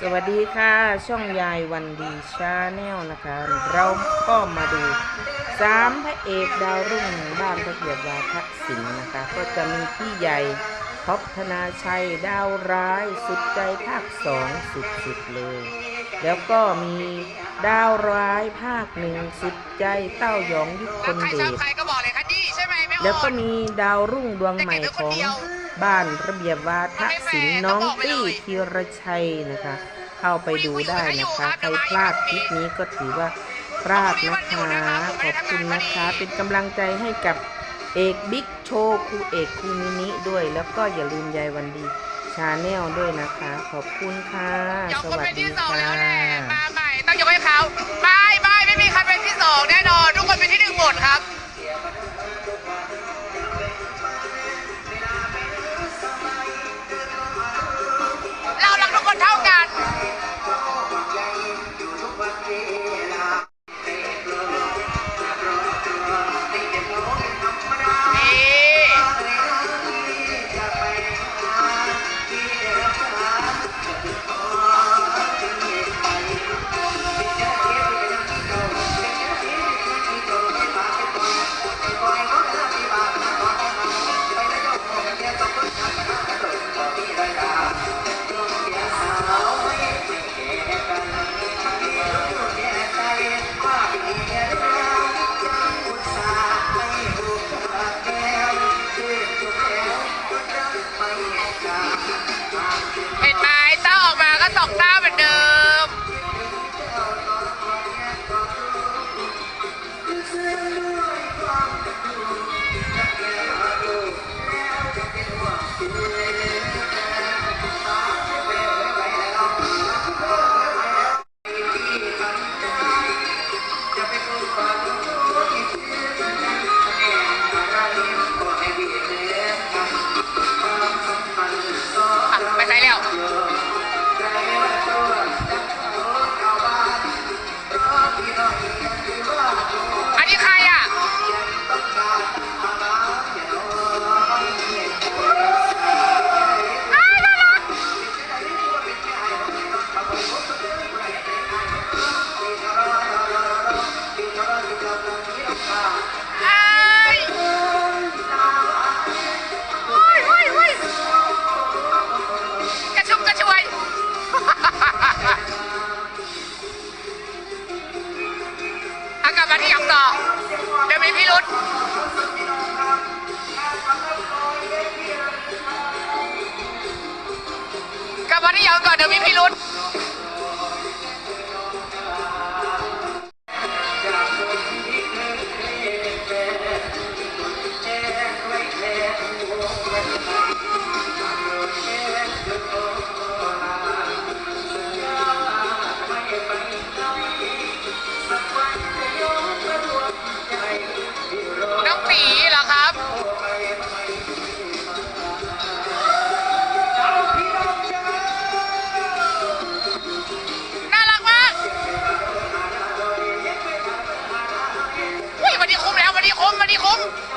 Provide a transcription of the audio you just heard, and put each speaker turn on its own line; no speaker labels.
สวัสดีค่ะ ช่องยายวันดีชาแนลนะคะ เราก็มาดูสามพระเอกดาวรุ่งแห่งบ้านพระเกียรติวาทศิลป์นะคะ ก็จะมีพี่ใหญ่ท็อปธนาชัยดาวร้ายสุดใจภาคสองสุดๆเลย แล้วก็มีดาวร้ายภาคหนึ่งสุดใจเต้ายองยุคค
รัก
น
ใคร
เด
ชอบ
ช
ใครก็บอกเลยค่ะนี่ใช่ไหมไม่ออก
แล้วก็มีดาวรุ่งดวงใหม่ของ บ้านระเบียบวาทศิลป์น้องตี้ธีรชัยนะคะ เข้าไปดูได้นะคะ ใครพลาดคลิปนี้ก็ถือว่าพลาดนะคะ ขอบคุณนะคะ เป็นกำลังใจให้กับเอกบิ๊กโชว์ครูเอกครูมินิด้วย แล้วก็อย่าลืมยายวันดีชาแนลด้วยนะคะ ขอบคุณค่ะ สวัสดีค่ะ
มาใหม่ต้องยกให้เขาไม่ไม่ไม่มีใครเป็นที่สองแน่นอน ทุกคนเป็นที่หนึ่งหมดครับ Thank you. กันที่หยองต่อเดี๋ยวมีพี่รุธกลับมาที่หยังก่อนเดี๋ยวมีพี่รุธ Mom?